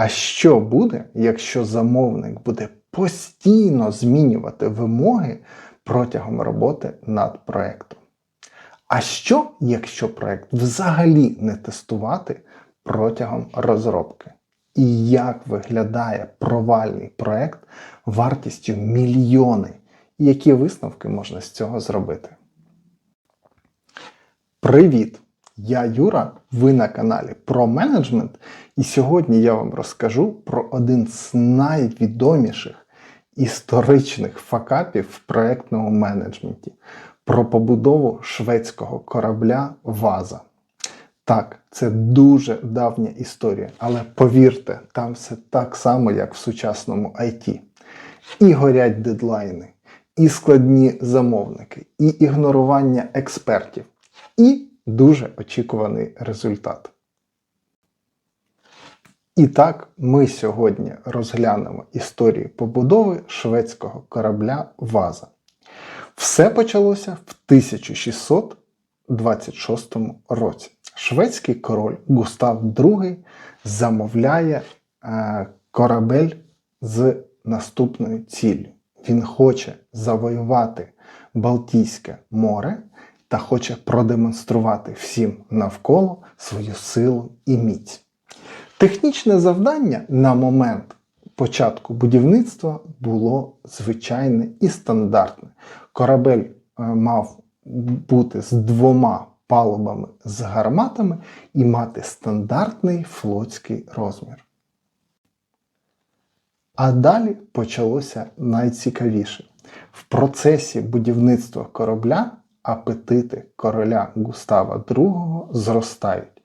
А що буде, якщо замовник буде постійно змінювати вимоги протягом роботи над проектом? А що, якщо проект взагалі не тестувати протягом розробки? І як виглядає провальний проект вартістю мільйони? І які висновки можна з цього зробити? Привіт! Я Юра, ви на каналі про менеджмент, і сьогодні я вам розкажу про один з найвідоміших історичних факапів в проектному менеджменті про побудову шведського корабля Ваза. Так, це дуже давня історія, але повірте, там все так само, як в сучасному IT. І горять дедлайни, і складні замовники, і ігнорування експертів, і дуже очікуваний результат. І так, ми сьогодні розглянемо історію побудови шведського корабля Ваза. Все почалося в 1626 році. Шведський король Густав II замовляє е, корабель з наступною ціллю. Він хоче завоювати Балтійське море та хоче продемонструвати всім навколо свою силу і міць. Технічне завдання на момент початку будівництва було звичайне і стандартне. Корабель е, мав бути з двома палубами з гарматами і мати стандартний флотський розмір. А далі почалося найцікавіше. В процесі будівництва корабля апетити короля Густава II зростають.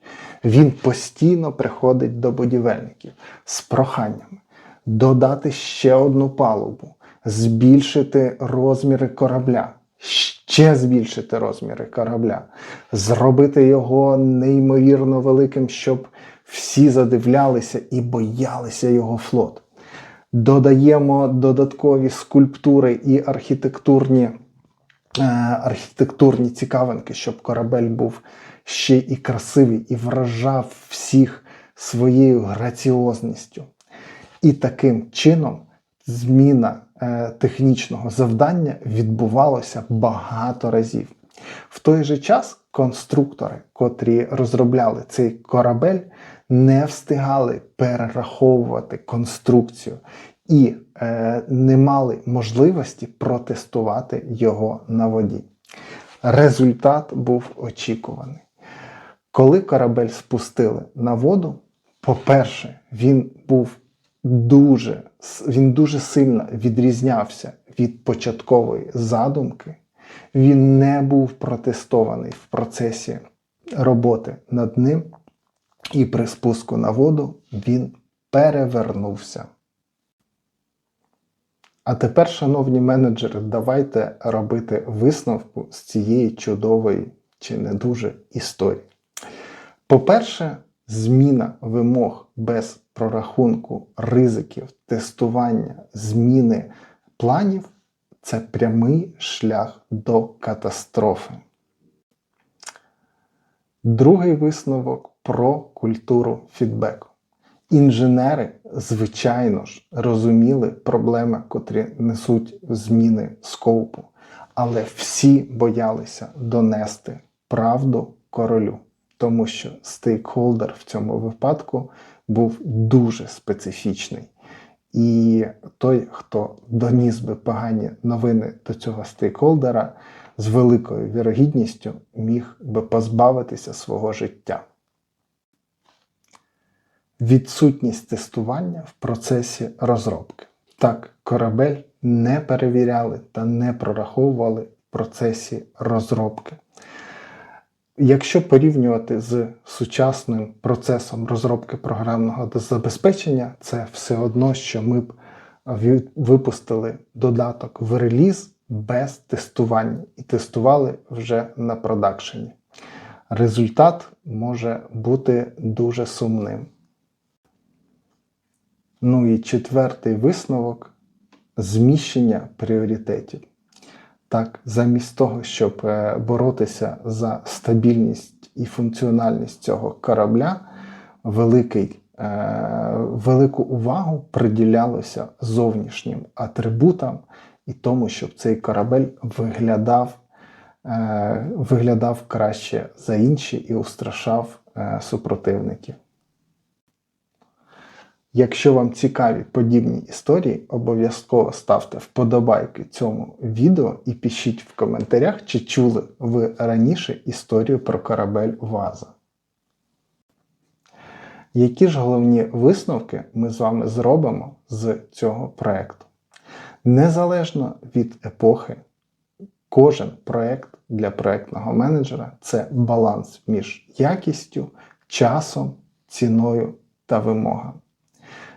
Він постійно приходить до будівельників з проханнями додати ще одну палубу, збільшити розміри корабля, ще збільшити розміри корабля, зробити його неймовірно великим, щоб всі задивлялися і боялися його флот. Додаємо додаткові скульптури і архітектурні, е, архітектурні цікавинки, щоб корабель був ще і красивий, і вражав всіх своєю граціозністю. І таким чином зміна е, технічного завдання відбувалася багато разів. В той же час конструктори, котрі розробляли цей корабель, не встигали перераховувати конструкцію і е, не мали можливості протестувати його на воді. Результат був очікуваний. Коли корабель спустили на воду, по-перше, він був дуже, він дуже сильно відрізнявся від початкової задумки. Він не був протестований в процесі роботи над ним, і при спуску на воду він перевернувся. А тепер, шановні менеджери, давайте робити висновку з цієї чудової чи не дуже історії. По-перше, зміна вимог без прорахунку ризиків, тестування, зміни планів це прямий шлях до катастрофи. Другий висновок про культуру фідбеку. Інженери, звичайно ж, розуміли проблеми, котрі несуть зміни скопу, але всі боялися донести правду королю, тому що стейкхолдер в цьому випадку був дуже специфічний. І той, хто доніс би погані новини до цього стейкхолдера, з великою вірогідністю міг би позбавитися свого життя. Відсутність тестування в процесі розробки. Так, корабель не перевіряли та не прораховували в процесі розробки. Якщо порівнювати з сучасним процесом розробки програмного забезпечення, це все одно, що ми б випустили додаток в реліз без тестування і тестували вже на продакшені. Результат може бути дуже сумним. Ну і четвертий висновок зміщення пріоритетів. Так, замість того, щоб е, боротися за стабільність і функціональність цього корабля, великий е, велику увагу приділялося зовнішнім атрибутам і тому, щоб цей корабель виглядав, е, виглядав краще за інші і устрашав супротивників. Якщо вам цікаві подібні історії, обов'язково ставте вподобайки цьому відео і пишіть в коментарях, чи чули ви раніше історію про корабель Ваза. Які ж головні висновки ми з вами зробимо з цього проєкту? Незалежно від епохи, кожен проєкт для проєктного менеджера це баланс між якістю, часом, ціною та вимогами.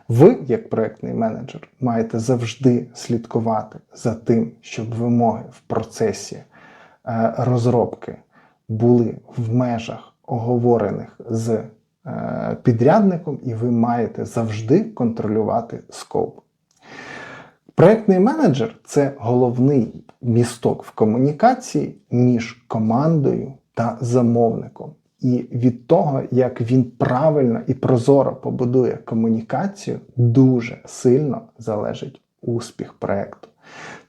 Ви, як проєктний менеджер, маєте завжди слідкувати за тим, щоб вимоги в процесі е, розробки були в межах оговорених з е, підрядником, і ви маєте завжди контролювати скоп. Проєктний менеджер це головний місток в комунікації між командою та замовником. І від того, як він правильно і прозоро побудує комунікацію, дуже сильно залежить успіх проєкту.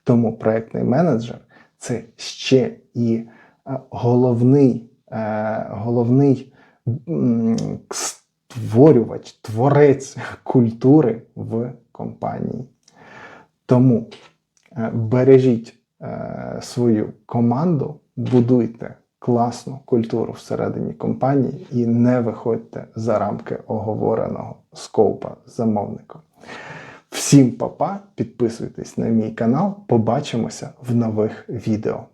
Тому проєктний менеджер це ще і е, головний, е, головний створювач, творець культури в компанії. Тому е, бережіть свою команду, будуйте класну культуру всередині компанії і не виходьте за рамки оговореного скопа замовника. Всім па-па, підписуйтесь на мій канал, побачимося в нових відео.